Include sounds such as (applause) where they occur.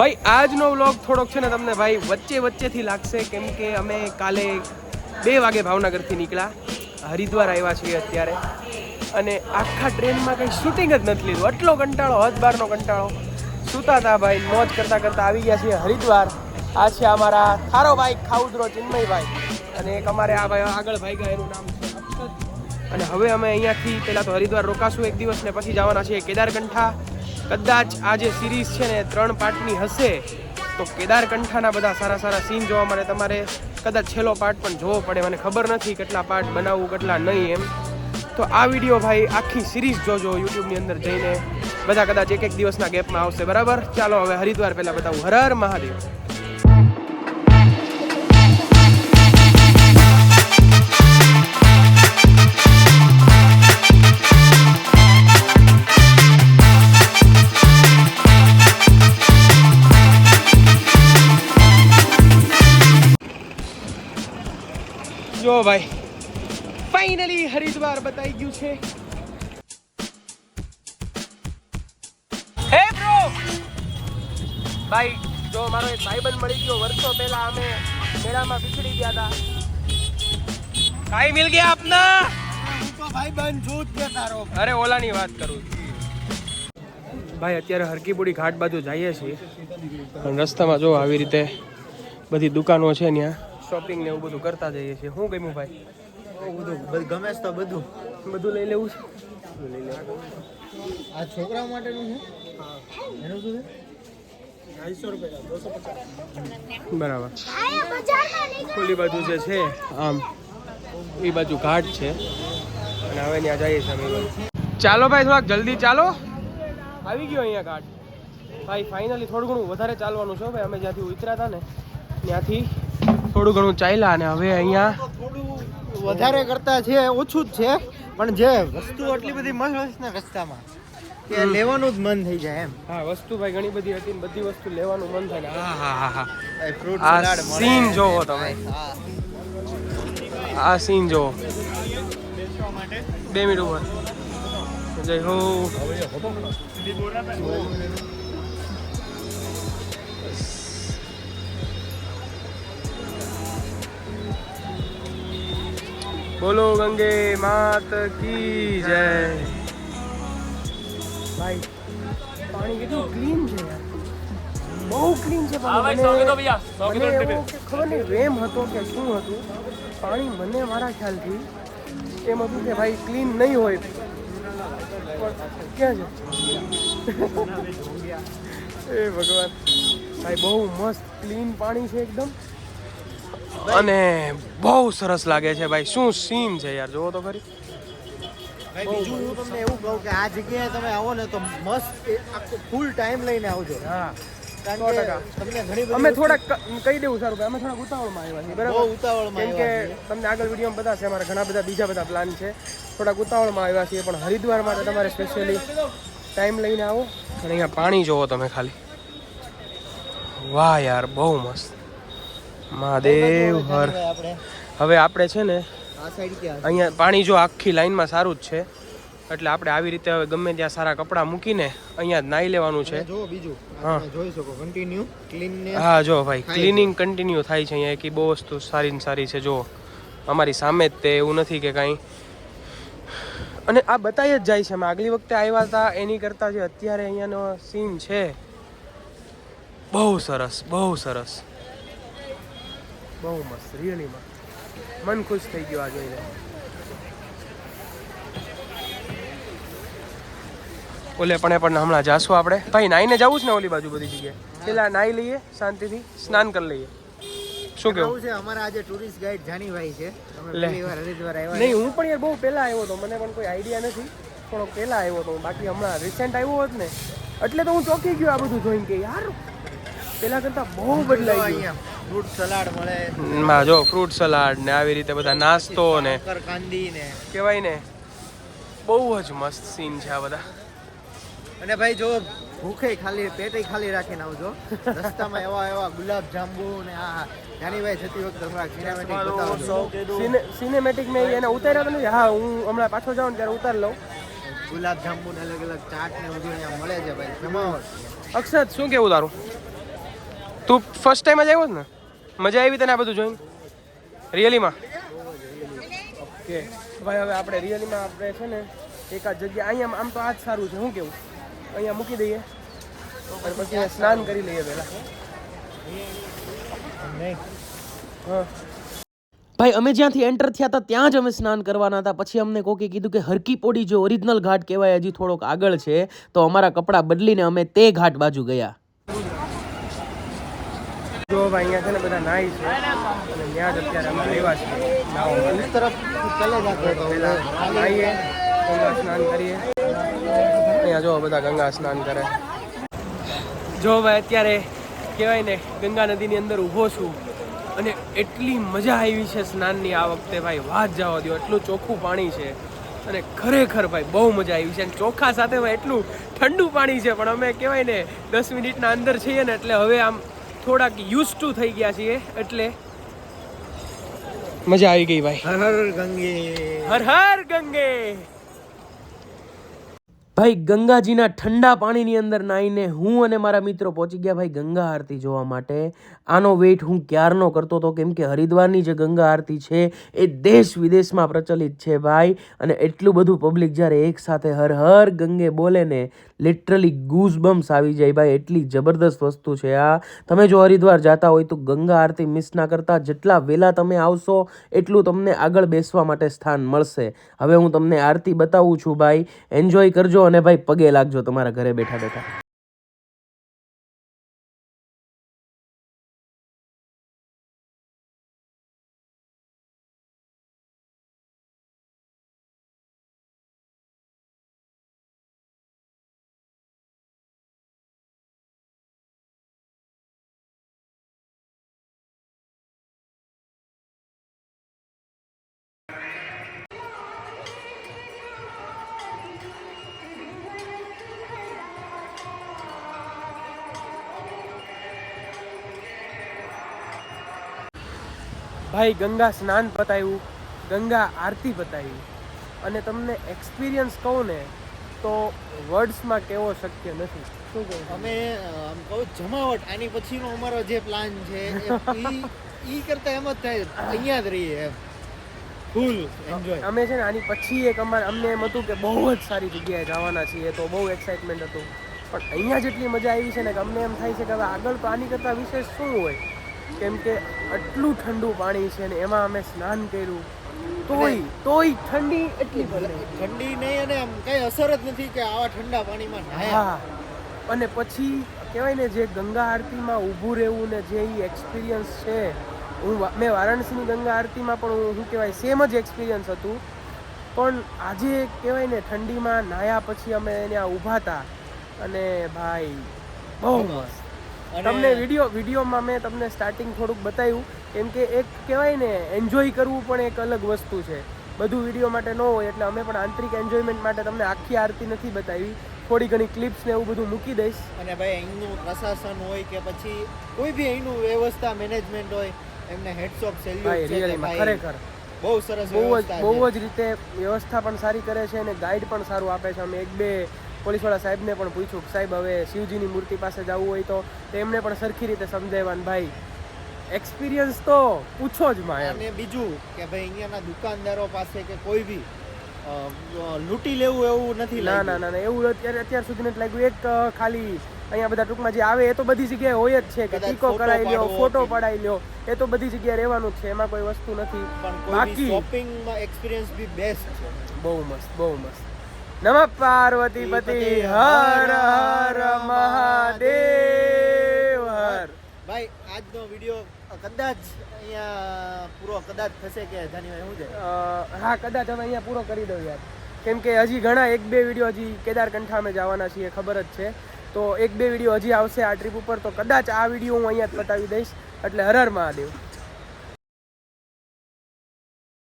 ભાઈ, આજનો વ્લોગ થોડોક છે ને તમને ભાઈ વચ્ચે વચ્ચેથી લાગશે, કેમ કે અમે કાલે બે વાગે ભાવનગરથી નીકળ્યા. હરિદ્વાર આવ્યા છીએ અત્યારે. અને આખા ટ્રેનમાં કંઈ શૂટિંગ જ નથી લીધું. આટલો કંટાળો, હદ બારનો કંટાળો. સૂતા હતા ભાઈ, મોજ કરતાં કરતાં આવી ગયા છીએ હરિદ્વાર. આ છે અમારા થારો ભાઈ ખાઉદરો ચિન્મયભાઈ. અને એક અમારે આ ભાઈ આગળ ભાઈ ગયા એનું નામ છે અને હવે અમે અહીંયાથી, પહેલાં તો હરિદ્વાર રોકાશું એક દિવસ ને પછી જવાના છીએ કેદારકંઠા. કદાચ આ જે સિરીઝ છે ને ત્રણ પાર્ટની હશે, તો કેદારકંઠાના બધા સારા સારા સીન જોવા માટે તમારે કદાચ છેલ્લો પાર્ટ પણ જોવો પડે. મને ખબર નથી કેટલા પાર્ટ બનાવવું, કેટલા નહીં એમ. તો આ વીડિયો ભાઈ આખી સિરીઝ જોજો યુટ્યુબની અંદર જઈને. બધા કદાચ એક એક દિવસના ગેપમાં આવશે. બરાબર? ચાલો, હવે હરિદ્વાર પહેલાં બતાવું. હર હર મહાદેવ. જો ભાઈ. ફાઇનલી હરિદ્વાર બતાઈ ગયું છે. હે બ્રો ભાઈ જો મારો એક ભાઈબંધ મળી ગયો વર્ષો પહેલા અમે મેળામાં પીછડી ગયા હતા. કાઈ મિલ ગયા આપના? ભાઈ બંધ જો જ તારો. અરે ઓલાની વાત કરું ભાઈ અત્યારે હરકીપુડી ઘાટ બાજુ જઈએ છીએ. રસ્તામાં જો આવી રીતે બધી દુકાનો છે ત્યાં શોપિંગ ને એવું બધું કરતા જઈએ છીએ. શું ગમ્યું ભાઈ? બધું બધ- ગમે છે તો બધું. બધું લઈ લેવું છે? લઈ લેવું આ છોકરા માટેનું છે? એનું શું છે? બરાબર. ખુલ્લી બાજુ જે છે આમ એ બાજુ ઘાટ છે. અને હવે ત્યાં જઈએ છીએ અમે ચાલો ભાઈ થોડાક જલ્દી ચાલો. આવી ગયો અહીંયા ઘાટ. ભાઈ ફાઇનલી થોડું ઘણું વધારે ચાલવાનું છે ભાઈ. અમે જ્યાંથી ઉતર્યા હતા ને ત્યાંથી થોડું ઘણું ચાલ્યા અને હવે અહીંયા વધારે કરતા છે ઓછું જ છે પણ જે વસ્તુ આટલી બધી મસ્ત હોય ને રસ્તામાં કે લેવાનું જ મન થઈ જાય એમ. હા વસ્તુ ભાઈ ઘણી બધી હતી બધી વસ્તુ લેવાનું મન થાય હા હા હા હા. ફ્રૂટ સલાડ scene જોવો તમે. હા. આ સીન જોવો. બે મિનિટ ઉપર. જય હો. બોલો ગંગે માત કી જય. ભાઈ પાણી કેટલું ક્લીન છે બહુ ક્લીન છે પાણી મને- ખબર નહીં રેમ હતો કે શું હતું. પાણી મને મારા ખ્યાલથી એમ હતું કે ભાઈ ક્લીન નહીં હોય. ક્યાં છે? (laughs) એ ભગવાન. ભાઈ બહુ મસ્ત ક્લીન પાણી છે એકદમ. અને બહુ સરસ લાગે છે ભાઈ. શું સીન છે યાર? જોવો તો ખરી. બીજું હું તમને એવું કહું કે આ જગ્યાએ તમે આવો ને તો મસ્ત ફૂલ ટાઈમ લઈને આવજો. બધી અમે થોડાક કહી દેવું સારું અમે થોડાક ઉતાવળમાં આવ્યા છીએ બરાબર? ઉતાવળમાં કેમ કે તમને આગળ વિડીયોમાં બતાવશે અમારા ઘણા બધા બીજા બધા પ્લાન છે. થોડાક ઉતાવળમાં આવ્યા છીએ પણ હરિદ્વાર માટે તમારે સ્પેશિયલી ટાઈમ લઈને આવો. અને અહીંયા પાણી જોવો તમે ખાલી. વાહ યાર બહુ મસ્ત. મહાદેવ હર. હવે આપણે છે ને અહીંયા પાણી જો આખી લાઈનમાં સારું જ છે. એટલે આપણે આવી રીતે હવે ગમે ત્યાં સારા કપડાં મૂકીને અહીંયા જ નાહી લેવાનું છે. જો બીજું હા. જોઈ શકો કન્ટિન્યુ ક્લીન હા જો ભાઈ ક્લીનિંગ કન્ટિન્યુ થાય છે અહીંયા એક બહુ વસ્તુ સારી ને સારી છે જો. અમારી સામે જ તે એવું નથી કે કાંઈ. અને આ બતાવી જ જાય છે અમે આગલી વખતે આવ્યા હતા એની કરતાં જે અત્યારે અહીંયાનો સીન છે બહુ સરસ બહુ સરસ. બહુ મસ્ત રિયલીમાં. મન ખુશ થઈ ગયું આ જોઈને. ઓલે પણ એ પણ હમણાં જાશું આપણે. ભાઈ નાઈને જવું છે ને ઓલી બાજુ બધી જગ્યાએ? પેલા નાઈ લઈએ શાંતિથી સ્નાન કરી લઈએ. શું કેવું? છે અમારા આજે ટુરિસ્ટ ગાઈડ જાનીભાઈ છે. તમે પહેલી વાર હરિદ્વાર આવ્યા નહીં હું પણ યાર બહુ પહેલા આવ્યો હતો મને પણ કોઈ આઈડિયા નથી. થોડો પહેલા આવ્યો હતો બાકી હમણાં રિસેન્ટ આવ્યો હોત ને એટલે તો હું ચોંકી ગયો આ બધું જોઈને કે યાર પહેલા કરતાં બહુ બદલાઈ ગયું. અહીંયા ફ્રૂટ સલાડ મળે માં જો ફ્રૂટ સલાડ ને આવી રીતે બધા નાસ્તો ને કાંદી ને. કહેવાય ને બહુ જ મસ્ત સીન છે આ બધા. અને ભાઈ જો ભૂખે ખાલી પેટે ખાલી રાખીને આવજો. રસ્તામાં એવા એવા ગુલાબ જાંબુ ને આ જાનીભાઈ જતી વખતે હમણાં સિનેમેટિક સિનેમેટિક મેં એને ઉતાર્યા નથી. હા હું હમણાં પાછો જાઉં ને ત્યારે ઉતાર લઉં. ગુલાબ જાંબુ ને અલગ અલગ ચાટ ને બધું અહીંયા મળે છે ભાઈ. અક્ષત શું કેવું તારું? તું ફર્સ્ટ ટાઈમ જ આવ્યો છે ને? મજા આવી તને આ બધું જોઈને? રિયલીમાં ઓકે. ભાઈ હવે આપણે રિયલીમાં આપણે છે ને એકાદ જગ્યા અહીંયા આમ તો આ જ સારું છે. શું કેવું? અહીંયા મૂકી દઈએ. અને પછી સ્નાન કરી લઈએ પહેલાં. હા. ભાઈ અમે જ્યાંથી એન્ટર થયા હતા ત્યાં જ અમે સ્નાન કરવાના હતા. પછી અમને કોકે કીધું કે હરકી પોડી જે ઓરિજિનલ ઘાટ કહેવાય હજી થોડોક આગળ છે તો અમારા કપડાં બદલીને અમે તે ઘાટ બાજુ ગયા. જો અહીંયા છે ને બધા નાય છે. અને ત્યાં જ અત્યારે અમે રહેવા છીએ. નાવા તરફ નાહીએ ગંગા સ્નાન કરીએ. અહીંયા જો બધા ગંગા સ્નાન કરે. જો ભાઈ અત્યારે કહેવાય ને ગંગા નદીની અંદર ઊભો છું. અને એટલી મજા આવી છે સ્નાનની આ વખતે ભાઈ. વાત જવા દો એટલું ચોખ્ખું પાણી છે. અને ખરેખર ભાઈ બહુ મજા આવી છે. અને ચોખા સાથે ભાઈ એટલું ઠંડુ પાણી છે. પણ અમે કહેવાય ને દસ મિનિટના અંદર છીએ ને એટલે હવે આમ થોડાક યુઝ ટુ થઈ ગયા છીએ એટલે મજા આવી ગઈ ભાઈ. હર હર ગંગે. હર હર ગંગે. ભાઈ, ગંગાજીના ઠંડા પાણીની અંદર નાહીને હું અને મારા મિત્રો પહોંચી ગયા. ભાઈ, ગંગા આરતી જોવા માટે. આનો વેઇટ હું ક્યારનો કરતો હતો? કેમ કે હરિદ્વારની જે ગંગા આરતી છે એ દેશ વિદેશમાં પ્રચલિત છે, ભાઈ. અને એટલું બધું પબ્લિક જ્યારે એકસાથે હર હર ગંગે બોલે ને લિટરલી ગૂઝ બમ્સ આવી જાય, ભાઈ. એટલી જબરદસ્ત વસ્તુ છે આ. તમે જો હરિદ્વાર જતા હોય તો ગંગા આરતી મિસ ના કરતા. જેટલા વહેલા તમે આવશો, એટલું તમને આગળ બેસવા માટે સ્થાન મળશે. હવે હું તમને આરતી બતાવું છું, ભાઈ. એન્જોય કરજો અને ભાઈ પગે લાગજો તમારા ઘરે બેઠા બેઠા. ભાઈ ગંગા સ્નાન પતાવ્યું ગંગા આરતી પતાવી અને તમને એક્સપિરિયન્સ કહું ને તો વર્ડ્સમાં કેવો શક્ય નથી. શું કહું અમે આમ કહું જમાવટ આની પછીનો અમારો જે પ્લાન છે એ (laughs) કરતા એમ જ થાય અહીંયા જ રહીએ એમ. ફૂલ એન્જોય અમે છે ને આની પછી એક અમારે અમને એમ હતું કે બહુ જ સારી જગ્યાએ જવાના છીએ તો બહુ એક્સાઇટમેન્ટ હતું. પણ અહીંયા જેટલી મજા આવી છે ને કે અમને એમ થાય છે કે હવે આગળ તો આની કરતાં વિશેષ શું હોય? કેમ કે આટલું ઠંડુ પાણી છે ને એમાં અમે સ્નાન કર્યું. તોય તોય ઠંડી એટલી ઠંડી નહીં અને આમ કઈ અસર જ નથી કે આવા ઠંડા પાણીમાં નાયા. અને પછી કહેવાય ને જે ગંગા આરતીમાં ઊભું રહેવું ને જે એક્સપિરિયન્સ છે હું મેં વારાણસીની ગંગા આરતીમાં પણ શું કહેવાય સેમ જ એક્સપિરિયન્સ હતું. પણ આજે કહેવાય ને ઠંડીમાં નાયા પછી અમે ત્યાં ઊભા હતા. અને ભાઈ બહુ મસ્ત તમને વીડિયો વિડીયોમાં મેં તમને સ્ટાર્ટિંગ થોડુંક બતાવ્યું કેમ કે એક કહેવાય ને એન્જોય કરવું પણ એક અલગ વસ્તુ છે. બધું વીડિયો માટે ન હોય એટલે અમે પણ આંતરિક એન્જોયમેન્ટ માટે તમને આખી આરતી નથી બતાવી. થોડી ઘણી ક્લિપ્સ ને એવું બધું મૂકી દઈશ. અને ભાઈ અહીંનું પ્રશાસન હોય કે પછી કોઈ બી અહીંનું વ્યવસ્થા મેનેજમેન્ટ હોય એમને હેડસોપ સેલ્યુટ છે ખરેખર. બહુ સરસ બહુ જ બહુ જ રીતે વ્યવસ્થા પણ સારી કરે છે અને ગાઈડ પણ સારું આપે છે. અમે એક બે પોલીસવાળા સાહેબને પણ પૂછ્યું સાહેબ હવે શિવજીની મૂર્તિ પાસે જવું હોય તો તેમને પણ સરખી રીતે સમજાવવાનું ભાઈ એક્સપિરિયન્સ તો પૂછો જ માં અને બીજું કે ભાઈ અહીંયાના દુકાનદારો પાસે કે કોઈ બી લૂંટી લેવું એવું નથી ના ના ના એવું અત્યારે અત્યાર સુધી નથી લાગ્યું. એક ખાલી અહીંયા બધા ટૂંકમાં જે આવે એ તો બધી જગ્યાએ હોય જ છે કે ટીકો કરાવી લ્યો ફોટો પડાવી લ્યો એ તો બધી જગ્યાએ રહેવાનું છે. એમાં કોઈ વસ્તુ નથી. બાકી શોપિંગમાં એક્સપિરિયન્સ બી બેસ્ટ છે. બહુ મસ્ત બહુ મસ્ત. નમઃ પાર્વતી પતિ હર હર મહાદેવ હર. ભાઈ આજનો વીડિયો કદાચ અહીંયા પૂરો કદાચ થશે કે જાન્યુઆરી શું છે? હા કદાચ અમે અહીંયા પૂરો કરી દઉં યાર. કેમ કે હજી ઘણા એક બે વીડિયો હજી કેદારકંઠા અમે જવાના છીએ ખબર જ છે. તો એક બે વીડિયો હજી આવશે આ ટ્રીપ ઉપર તો કદાચ આ વીડિયો હું અહીંયા જ પતાવી દઈશ. એટલે હર હર મહાદેવ.